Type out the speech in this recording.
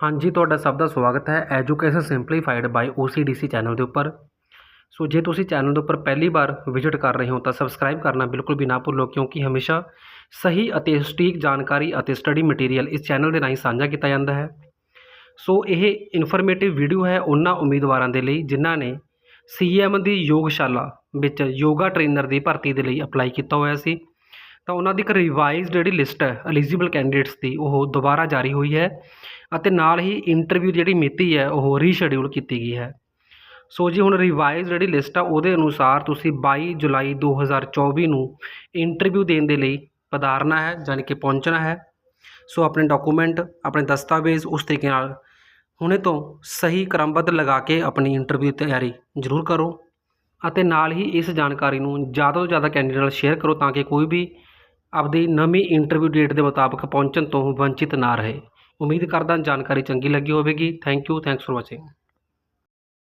ਹਾਂਜੀ, ਤੁਹਾਡਾ ਸਭ ਦਾ ਸਵਾਗਤ ਹੈ education simplified by OCDC channel ਦੇ ਉੱਪਰ। ਸੋ ਜੇ ਤੁਸੀਂ ਚੈਨਲ ਦੇ ਉੱਪਰ ਪਹਿਲੀ ਵਾਰ ਵਿਜ਼ਿਟ ਕਰ ਰਹੇ ਹੋ ਤਾਂ ਸਬਸਕ੍ਰਾਈਬ ਕਰਨਾ ਬਿਲਕੁਲ ਵੀ ਨਾ ਭੁੱਲੋ, ਕਿਉਂਕਿ ਹਮੇਸ਼ਾ ਸਹੀ ਅਤੇ ਸਟੀਕ ਜਾਣਕਾਰੀ ਅਤੇ ਸਟੱਡੀ ਮਟੀਰੀਅਲ ਇਸ ਚੈਨਲ ਦੇ ਰਾਹੀਂ ਸਾਂਝਾ ਕੀਤਾ ਜਾਂਦਾ ਹੈ। ਸੋ ਇਹ ਇਨਫੋਰਮੇਟਿਵ ਵੀਡੀਓ ਹੈ ਉਹਨਾਂ ਉਮੀਦਵਾਰਾਂ ਦੇ ਲਈ ਜਿਨ੍ਹਾਂ ਨੇ ਸੀਐਮ ਦੀ ਯੋਗਸ਼ਾਲਾ ਵਿੱਚ ਯੋਗਾ ਟ੍ਰੇਨਰ ਦੀ ਭਰਤੀ ਦੇ ਲਈ ਅਪਲਾਈ ਕੀਤਾ ਹੋਇਆ ਸੀ। ਤਾਂ ਉਹਨਾਂ ਦੀ ਇੱਕ ਰਿਵਾਈਜ਼ ਜਿਹੜੀ ਲਿਸਟ ਹੈ ਐਲੀਜੀਬਲ ਕੈਂਡੀਡੇਟਸ ਦੀ, ਉਹ ਦੁਬਾਰਾ ਜਾਰੀ ਹੋਈ ਹੈ ਅਤੇ ਨਾਲ ਹੀ ਇੰਟਰਵਿਊ ਜਿਹੜੀ ਮਿਤੀ ਹੈ, ਉਹ ਰੀਸ਼ਡਿਊਲ ਕੀਤੀ ਗਈ ਹੈ। ਸੋ ਜੀ, ਹੁਣ ਰਿਵਾਈਜ਼ ਜਿਹੜੀ ਲਿਸਟ ਆ, ਉਹਦੇ ਅਨੁਸਾਰ ਤੁਸੀਂ 22 ਜੁਲਾਈ 2024 ਨੂੰ ਇੰਟਰਵਿਊ ਦੇਣ ਦੇ ਲਈ ਪਧਾਰਨਾ ਹੈ ਯਾਨੀ ਕਿ ਪਹੁੰਚਣਾ ਹੈ। ਸੋ ਆਪਣੇ ਡਾਕੂਮੈਂਟ ਆਪਣੇ ਦਸਤਾਵੇਜ਼ ਉਸ ਤਰੀਕੇ ਨਾਲ ਹੁਣੇ ਤੋਂ ਸਹੀ ਕ੍ਰਮਬੱਧ ਲਗਾ ਕੇ ਆਪਣੀ ਇੰਟਰਵਿਊ ਤਿਆਰੀ ਜ਼ਰੂਰ ਕਰੋ ਅਤੇ ਨਾਲ ਹੀ ਇਸ ਜਾਣਕਾਰੀ ਨੂੰ ਜ਼ਿਆਦਾ ਤੋਂ ਜ਼ਿਆਦਾ ਕੈਂਡੀਡੇਟ ਨਾਲ ਸ਼ੇਅਰ ਕਰੋ ਤਾਂ ਕਿ ਕੋਈ ਵੀ ਆਪਦੀ ਨਵੀਂ ਇੰਟਰਵਿਊ ਡੇਟ ਦੇ ਮੁਤਾਬਕ ਪਹੁੰਚਣ ਤੋਂ ਵੰਚਿਤ ਨਾ ਰਹੇ। ਉਮੀਦ ਕਰਦਾ ਜਾਣਕਾਰੀ ਚੰਗੀ ਲੱਗੀ ਹੋਵੇਗੀ। Thank you thanks for watching